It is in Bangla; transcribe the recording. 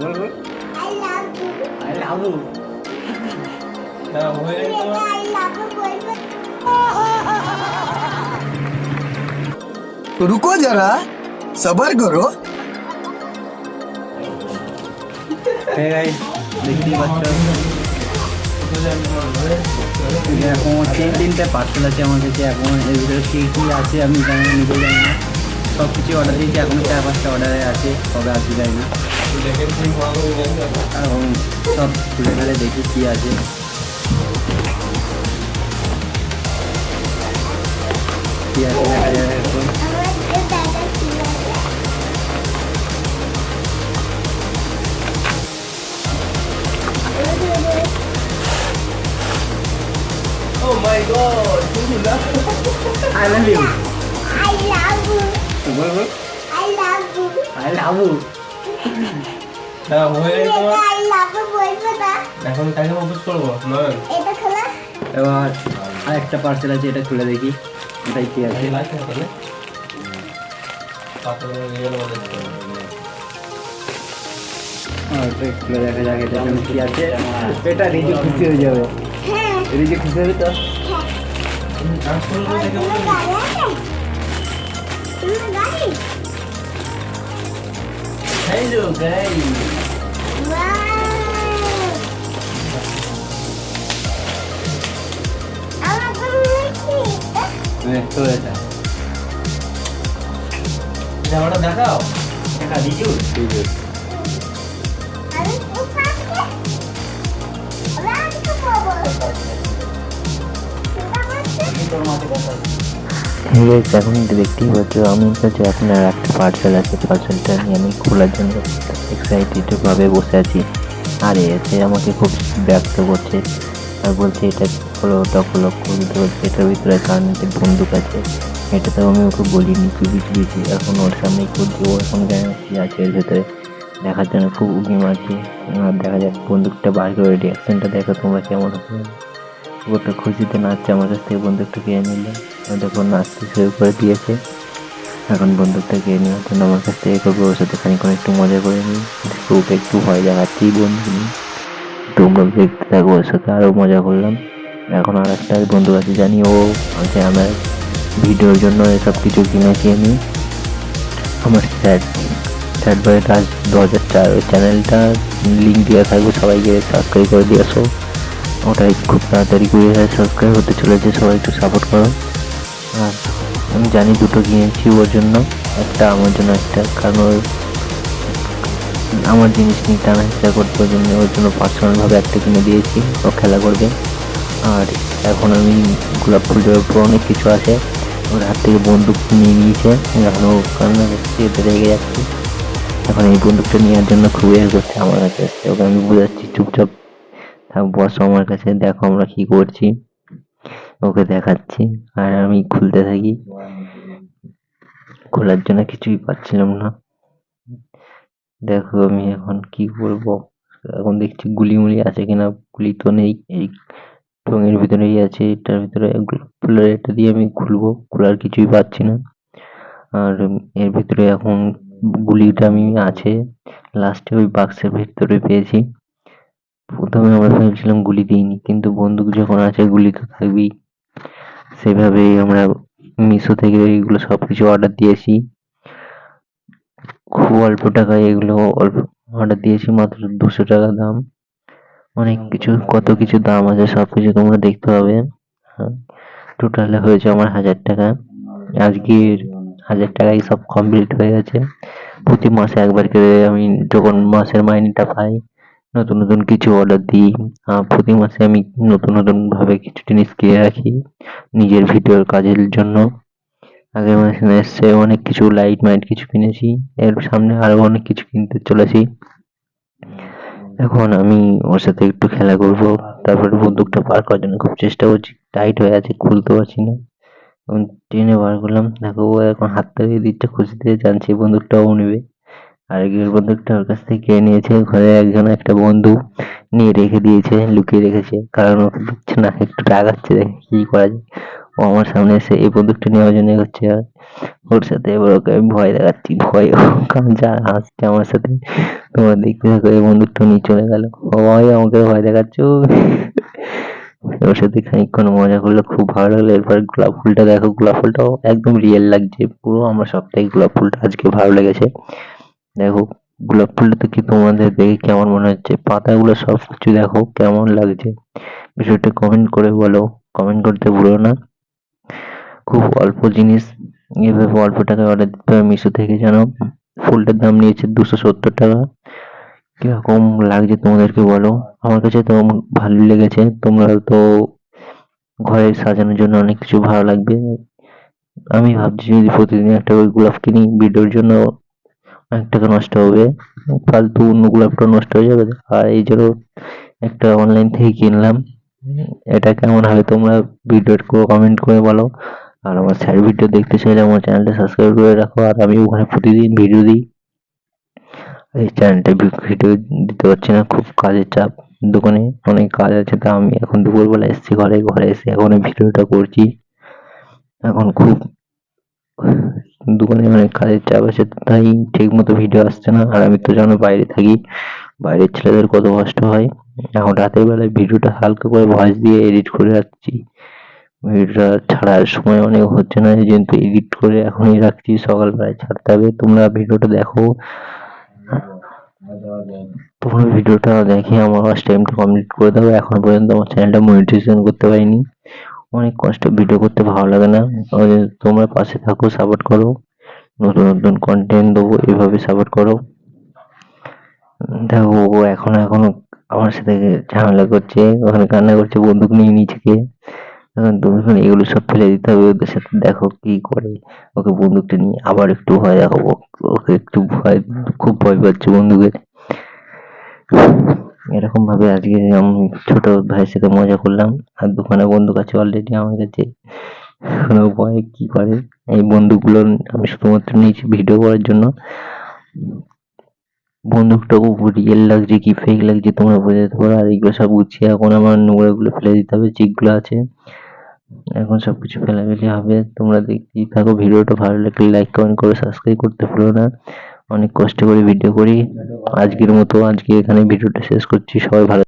বল বল আই লাভ ইউ হ্যাঁ হয়ে গেছে तो रुको जरा सबर करो হ্যাঁ গাইস দেখতেই পাচ্ছ যে এখন তিন তিনটে পার্সেল আছে আমার কাছে এখন এর ভিতরে কী কী আছে আমি জানি না নিজেও জানি না সব কিছু অর্ডার দিয়েছি এখন চার পাঁচটা অর্ডারে আছে কবে আসবে জানি না দেখেন ঠিক ভালো করে জানি না। এখন সব খুলে ফেলে দেখি কী আছে কী আছে দেখা যাবে এখন Oh my god, শুনুন না। আই লাভ ইউ বল বল আই লাভ ইউ হ্যাঁ হয়ে গেছে তোমার। এখন কাকে ফোকাস করব? নয়ন। এবার আর একটা পার্সেল আছে এটা খুলে দেখি। এটাই কি আছে? বলে খুলে দেখা যাক এটা কি আছে। এটা রিজু খুশি হয়ে যাবে। রিজু খুশি হবে তো? velho. Uau! Ela bonita. É, toda. Da hora da cal. É cabidinho? Sim. Terima kasih. এখন দেখতেই পাচ্ছ আমার কাছে আপনার একটা পার্সেল আছে পার্সেলটা নিয়ে আমি খোলার জন্য এক্সাইটেড ভাবে বসে আছি। আর এসে আমাকে খুব ব্যক্ত করছে, আর বলছে এটা খোলো, ওটা খোলো খুলতে বলছে এটার ভিতরে কারেন্টের বন্দুক আছে, এটা তো আমি ওকে বলিনি চুপি চুপিছি এখন ওর সামনেই খুলছি ও এখন জানে কি আছে এর ভেতরে, দেখার জন্য খুব উগি মারছি আর দেখা যাক, বন্দুকটা বার করে রিয়াকশনটা দেখো তোমরা কেমন হবে। ওটা খুশিতে নাচছে আমার কাছ থেকে বন্দুকটা কিনে নিল। যখন নাচতে শুরু করে দিয়েছে। এখন বন্দুকটা কিনে নেওয়ার জন্য আমার কাছ থেকে করবে ওর সাথে খানিক্ষণ একটু মজা করে নিই। দেখে ওকে একটু ভয় দেখাচ্ছি বন্ধু নিই তোমরা দেখতে থাকো ওর সাথে আরও মজা করলাম। এখন আর একটা বন্ধু আছে জানি ও আছে আমার ভিডিওর জন্য এসব কিছু কিনে কিনেছি আমি আমার স্যাট স্যাট বয় রাজ দু হাজার চার, ওই চ্যানেলটা লিঙ্ক দেওয়া থাকবে, সবাইকে সাবস্ক্রাইব করে দিয়ে আসো। ওটাই খুব তাড়াতাড়ি কুড়ি হাজার সাবস্ক্রাইব হতে চলেছে, সবাই একটু সাপোর্ট করো। আর আমি জানি দুটো কিনেছি ওর জন্য, একটা আমার জন্য, একটা, কারণ ওর আমার জিনিস নিয়ে টানা হিসা করতে, ওর জন্য ওর জন্য পার্সোনালভাবে একটা কিনে দিয়েছি, ও খেলা করবে। আর এখন আমি গোলাপ ফুল দেওয়ার পর অনেক কিছু আছে, ওর হাত থেকে বন্দুক নিয়ে নিয়েছে, এখন ও করছে এতে রেগে যাচ্ছে। এখন এই বন্দুকটা নেওয়ার জন্য খুবই করছে আমার কাছে। ওকে আমি বোঝাচ্ছি, চুপচাপ। থাক বসো আমার কাছে, দেখো আমরা কি করছি। ওকে দেখাচ্ছি, আর আমি খুলতে থাকি। খোলার জন্য কিছুই পাচ্ছিলাম না। দেখো আমি এখন কি করব? এখন দেখছি গুলি মুলি আছে কিনা, গুলি তো নেই। এই টঙের ভিতরেই আছে, এটার ভিতরে ফুলের এটা দিয়ে আমি খুলবো, খোলার কিছুই পাচ্ছি না। আর এর ভিতরে এখন গুলিটা আমি আছে লাস্টে ওই বাক্সের ভিতরে পেয়েছি। প্রথমে আমরা ভেবেছিলাম গুলি দিইনি, কিন্তু বন্দুক যখন আছে, গুলি তো থাকবেই। সেভাবেই আমরা মিশো থেকে এগুলো সব কিছু অর্ডার দিয়েছি। খুব অল্প টাকায় এগুলো অল্প অর্ডার দিয়েছি, মাত্র দুশো টাকা দাম। অনেক কিছু, কত কিছু দাম আছে সব কিছু তোমরা দেখতে পাবে। হ্যাঁ টোটালে হয়েছে আমার হাজার টাকা। আজকের হাজার টাকায় সব কমপ্লিট হয়ে গেছে। প্রতি মাসে একবার করে আমি যখন মাসের মাইনেটা পাই নতুন নতুন কিছু অর্ডার দিই। প্রতি মাসে আমি নতুন নতুন ভাবে কিছু জিনিস কিনে রাখি নিজের ভিডিওর কাজের জন্য। আগের মাসে এসছে অনেক কিছু লাইট মাইট কিছু কিনেছি, এর সামনে আরও অনেক কিছু কিনতে চলেছি। এখন আমি ওর সাথে একটু খেলা করব, তারপরে বন্দুকটা বার করার জন্য খুব চেষ্টা করছি টাইট হয়ে আছে, খুলতে পারছি না। টেনে বার করলাম, দেখো ও এখন হাত থেকে দিচ্ছে খুশিতে জানছি বন্দুকটাও নেবে। আর বন্দুকটা ওর কাছ থেকে কিনে নিয়েছে। ঘরে একজন একটা বন্ধু নিয়ে রেখে দিয়েছে, লুকিয়ে রেখেছে। কারণ ওকে দিচ্ছে না একটু রাগাচ্ছে দেখে কি করা যায়। ও আমার সামনে এসে এই বন্দুকটা নেওয়ার জন্য হচ্ছে ওর সাথে এবার ওকে আমি ভয় দেখাচ্ছি, ভয়। কারণ যা হাসছে আমার সাথে। তোমার দেখতে থাকো, এই বন্দুকটা নিয়ে চলে গেল। ভাই আমাকে ভয় দেখাচ্ছ। ওর সাথে খানিকক্ষণ মজা করল, খুব ভালো লাগল। এরপর গোলাপ ফুলটা দেখো, গোলাপ ফুলটাও একদম রিয়েল লাগছে। পুরো আমার সবথেকে গোলাপ ফুলটা আজকে ভালো লেগেছে। দেখো গোলাপ ফুলটা তো কি তোমাদের দেখে কেমন মনে হচ্ছে। পাতাগুলো সব কিছু দেখো কেমন লাগছে। বিষয়টা কমেন্ট করে বলো। কমেন্ট করতে ভুলো না। খুব অল্প জিনিস। এভাবে অল্প টাকায় অর্ডার দিতে হবে মিশো থেকে, জানো? ফুলটার দাম নিয়েছে দুশো সত্তর টাকা। কীরকম লাগছে তোমাদেরকে বলো? আমার কাছে তো ভালো লেগেছে। তোমরা তো ঘরে সাজানোর জন্য অনেক কিছু ভালো লাগবে। আমি ভাবছি যদি প্রতিদিন একটা করে গোলাপ কিনি ভিডিওর জন্য অনেক টাকা নষ্ট হবে। ফালতু অন্য গোলাপটা নষ্ট হয়ে যাবে। আর এই জন্য একটা অনলাইন থেকে কিনলাম। এটা কেমন হবে তোমরা ভিডিওর কমেন্ট করে বলো। আর আমার স্যার ভিডিও দেখতে চাইলে আমার চ্যানেলটা সাবস্ক্রাইব করে রাখো। আর আমি ওখানে প্রতিদিন ভিডিও দিই। এই চ্যানেলটা ভিডিও দিতে পারছি না। খুব কাজের চাপ দোকানে। অনেক কাজ আছে, তা আমি এখন দুপুরবেলা এসেছি ঘরে। ঘরে এসে এখন ভিডিওটা করছি। এখন খুব দোকানে অনেক কাজের চাপ আছে, তাই ঠিক মতো ভিডিও আসছে না। আর আমি তো জানো বাইরে থাকি, বাইরের ছেলেদের কত কষ্ট হয়। এখন রাতের বেলায় ভিডিওটা হালকা করে ভয়েস দিয়ে এডিট করে রাখছি। ভিডিওটা ছাড়ার সময় অনেক হচ্ছে না জন্য এডিট করে এখনই রাখছি। সকালবেলায় ছাড়তে হবে। তোমরা ভিডিওটা দেখো। তোমরা ভিডিওটা দেখে আমার ওয়াচ টাইমটা কমপ্লিট করে দাও। এখন পর্যন্ত আমার চ্যানেলটা মনিটাইজেশন করতে পারিনি। অনেক কষ্ট ভিডিও করতে ভালো লাগে না। তোমরা পাশে থাকো সাপোর্ট করো। নতুন নতুন কন্টেন্ট দেবো এইভাবে সাপোর্ট করো। দেখো, ও এখন, এখনও আমার সাথে ঝামেলা করছে, ওখানে কান্না করছে বন্দুক নিয়ে নিচে গিয়ে এখন তুমি এখন এগুলো সব ফেলে দিতে হবে ওদের সাথে। দেখো কি করে ওকে বন্দুকটা নিয়ে আবার একটু ভয় দেখাবো। ওকে একটু ভয়, খুব ভয় পাচ্ছে বন্দুকের। এরকম ভাবে আজকে আমি ছোট ভাইয়ের সাথে মজা করলাম। আর দোকানে বন্দুক আছে অলরেডি আমার কাছে। ও ভয় কি করে? এই বন্দুকগুলো আমি শুধুমাত্র নিয়েছি ভিডিও করার জন্য। বন্দুকটা খুব রিয়েল লাগছে, কি ফেক লাগছে তোমরা বোঝাতে পারো। আর এগুলো সব গুছিয়ে এখন আমার নোংরাগুলো ফেলে দিতে হবে, যেগুলো আছে। এখন সবকিছু ফেলাফেলি হবে। তোমরা দেখতেই থাকো। ভিডিওটা ভালো লাগলে লাইক কমেন্ট করে সাবস্ক্রাইব করতে ভুলো না। অনেক কষ্ট করে ভিডিও করি। আজকের মতো আজকে এখানে ভিডিওটা শেষ করছি। সবাই ভালো